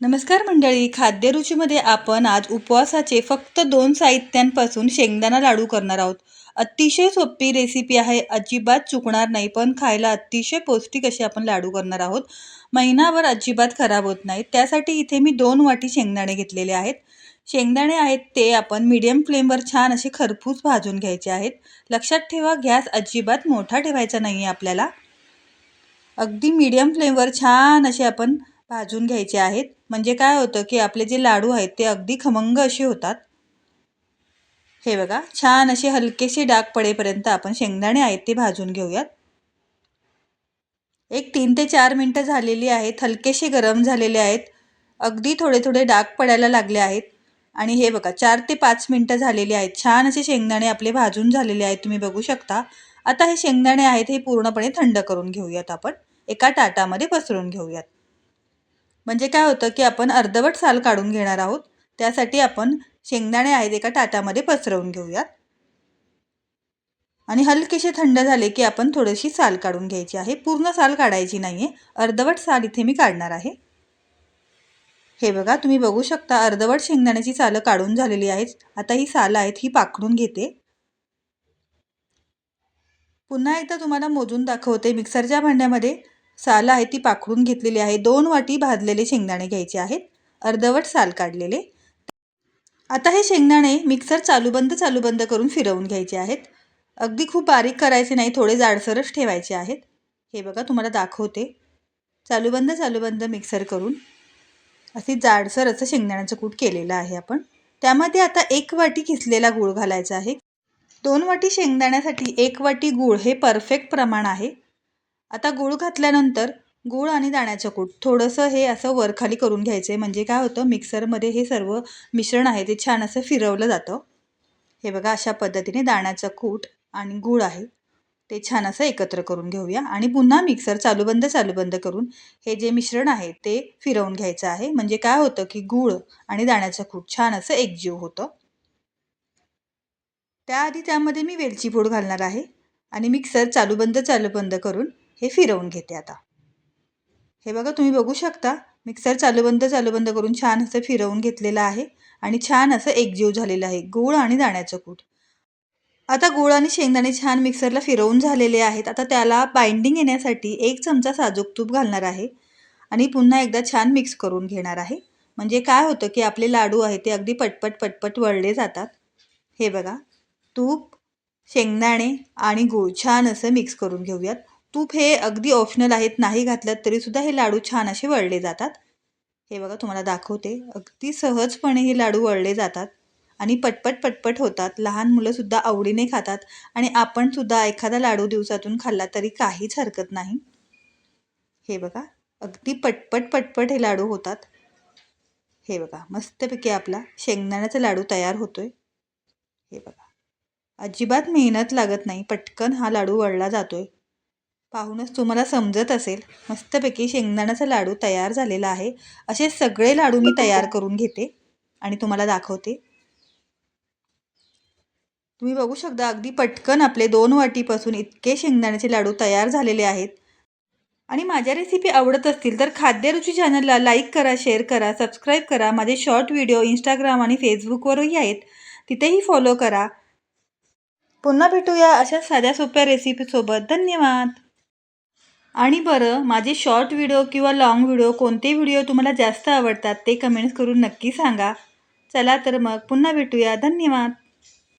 नमस्कार मंडळी खाद्यरुचीमध्ये आपण आज उपवासाचे फक्त दोन साहित्यांपासून शेंगदाणा लाडू करणार आहोत. अतिशय सोपी रेसिपी आहे अजिबात चुकणार नाही पण खायला अतिशय पौष्टिक असे आपण लाडू करणार आहोत. महिनाभर अजिबात खराब होत नाही. त्यासाठी इथे मी दोन वाटी शेंगदाणे घेतलेले आहेत. शेंगदाणे आहेत ते आपण मीडियम फ्लेमवर छान असे खरपूस भाजून घ्यायचे आहेत. लक्षात ठेवा गॅस अजिबात मोठा ठेवायचा नाही आहे आपल्याला. अगदी मीडियम फ्लेमवर छान असे आपण भाजून घ्यायचे आहेत. म्हणजे काय होतं की आपले जे लाडू आहेत ते अगदी खमंग असे होतात. हे बघा छान असे हलकेसे डाग पडेपर्यंत आपण शेंगदाणे आहेत ते भाजून घेऊयात. एक तीन ते चार मिनटं झालेली आहेत हलकेसे गरम झालेले आहेत. अगदी थोडे थोडे डाग पडायला लागले आहेत. आणि हे बघा चार ते पाच मिनटं झालेली आहेत. छान असे शेंगदाणे आपले भाजून झालेले आहेत तुम्ही बघू शकता. आता हे शेंगदाणे आहेत हे पूर्णपणे थंड करून घेऊयात आपण. एका ताटामध्ये पसरून घेऊयात. म्हणजे काय होतं की आपण अर्धवट साल काढून घेणार आहोत त्यासाठी आपण शेंगदाणे आहेत एका ताटामध्ये पसरवून घेऊयात. आणि हलकेसे थंड झाले की आपण थोडीशी साल काढून घ्यायची आहे. पूर्ण साल काढायची नाही आहे अर्धवट साल इथे मी काढणार आहे. हे बघा तुम्ही बघू शकता अर्धवट शेंगदाण्याची सालं काढून झालेली आहेत. आता ही सालं आहेत ही पाकडून घेते. पुन्हा एकदा तुम्हाला मोजून दाखवते मिक्सरच्या भांड्यामध्ये. साल आहे ती पाखडून घेतलेली आहे. दोन वाटी भाजलेले शेंगदाणे घ्यायचे आहेत. अर्धवट साल काढलेले. आता हे शेंगदाणे मिक्सर चालूबंद चालूबंद करून फिरवून घ्यायचे आहेत. अगदी खूप बारीक करायचे नाही थोडे जाडसरच ठेवायचे आहेत. हे बघा तुम्हाला दाखवते. चालूबंद चालूबंद मिक्सर करून असे जाडसर असं शेंगदाण्याचं कूट केलेलं आहे आपण. त्यामध्ये आता एक वाटी किसलेला गूळ घालायचा आहे. दोन वाटी शेंगदाण्यासाठी एक वाटी गूळ हे परफेक्ट प्रमाण आहे. आता गूळ घातल्यानंतर गूळ आणि दाण्याचं कूट. थोडंसं हे असं वरखाली करून घ्यायचं आहे म्हणजे काय होतं मिक्सरमध्ये हे सर्व मिश्रण आहे ते छान असं फिरवलं जातं. हे बघा अशा पद्धतीने दाण्याचं कूट आणि गूळ आहे. ते छान असं एकत्र करून घेऊया. आणि पुन्हा मिक्सर चालूबंद चालूबंद करून हे जे मिश्रण आहे ते फिरवून घ्यायचं आहे. म्हणजे काय होतं की गूळ आणि दाण्याचं कूट छान असं एकजीव होतं. त्याआधी त्यामध्ये मी वेलची पूड घालणार आहे. आणि मिक्सर चालूबंद चालूबंद करून हे फिरवून घेते आता. हे बघा तुम्ही बघू शकता मिक्सर चालूबंद चालूबंद करून छान असं फिरवून घेतलेलं आहे आणि छान असं एकजीव झालेलं आहे गूळ आणि दाण्याचं कूट. आता गूळ आणि शेंगदाणे छान मिक्सरला फिरवून झालेले आहेत. आता त्याला बाइंडिंग येण्यासाठी एक चमचा साजूक तूप घालणार आहे आणि पुन्हा एकदा छान मिक्स करून घेणार आहे. म्हणजे काय होतं की आपले लाडू आहे ते अगदी पटपट पटपट वळले जातात. हे बघा तूप शेंगदाणे आणि गूळ छान असं मिक्स करून घेऊयात. तूप हे अगदी ऑप्शनल आहेत नाही घातलं तरीसुद्धा हे लाडू छान असे वळले जातात. हे बघा तुम्हाला दाखवते. अगदी सहजपणे हे लाडू वळले जातात आणि पटपट पटपट होतात. लहान मुलंसुद्धा आवडीने खातात आणि आपणसुद्धा एखादा लाडू दिवसातून खाल्ला तरी काहीच हरकत नाही. हे बघा अगदी पटपट पटपट हे लाडू होतात. हे बघा मस्तपैकी आपला शेंगदाण्याचा लाडू तयार होतोय. हे बघा. अजिबात मेहनत लागत नाही. पटकन हा लाडू वळला जातोय. पाहूनच तुम्हाला समजत असेल मस्तपैकी शेंगदाण्याचा लाडू तयार झालेला आहे. असे सगळे लाडू मी तयार करून घेते आणि तुम्हाला दाखवते. तुम्ही बघू शकता अगदी पटकन आपले दोन वाटीपासून इतके शेंगदाण्याचे लाडू तयार झालेले आहेत. आणि माझ्या रेसिपी आवडत असतील तर खाद्यरुची चॅनलला लाईक करा शेअर करा सबस्क्राईब करा. माझे शॉर्ट व्हिडिओ इंस्टाग्राम आणि फेसबुकवरही आहेत. तिथेही फॉलो करा. पुन्हा भेटूया अशा साध्या सोप्या रेसिपीसोबत धन्यवाद! आणि बरं माझे शॉर्ट व्हिडिओ किंवा लाँग व्हिडिओ कोणते व्हिडिओ तुम्हाला जास्त आवडतात ते कमेंट्स करून नक्की सांगा. चला तर मग पुन्हा भेटूया. धन्यवाद.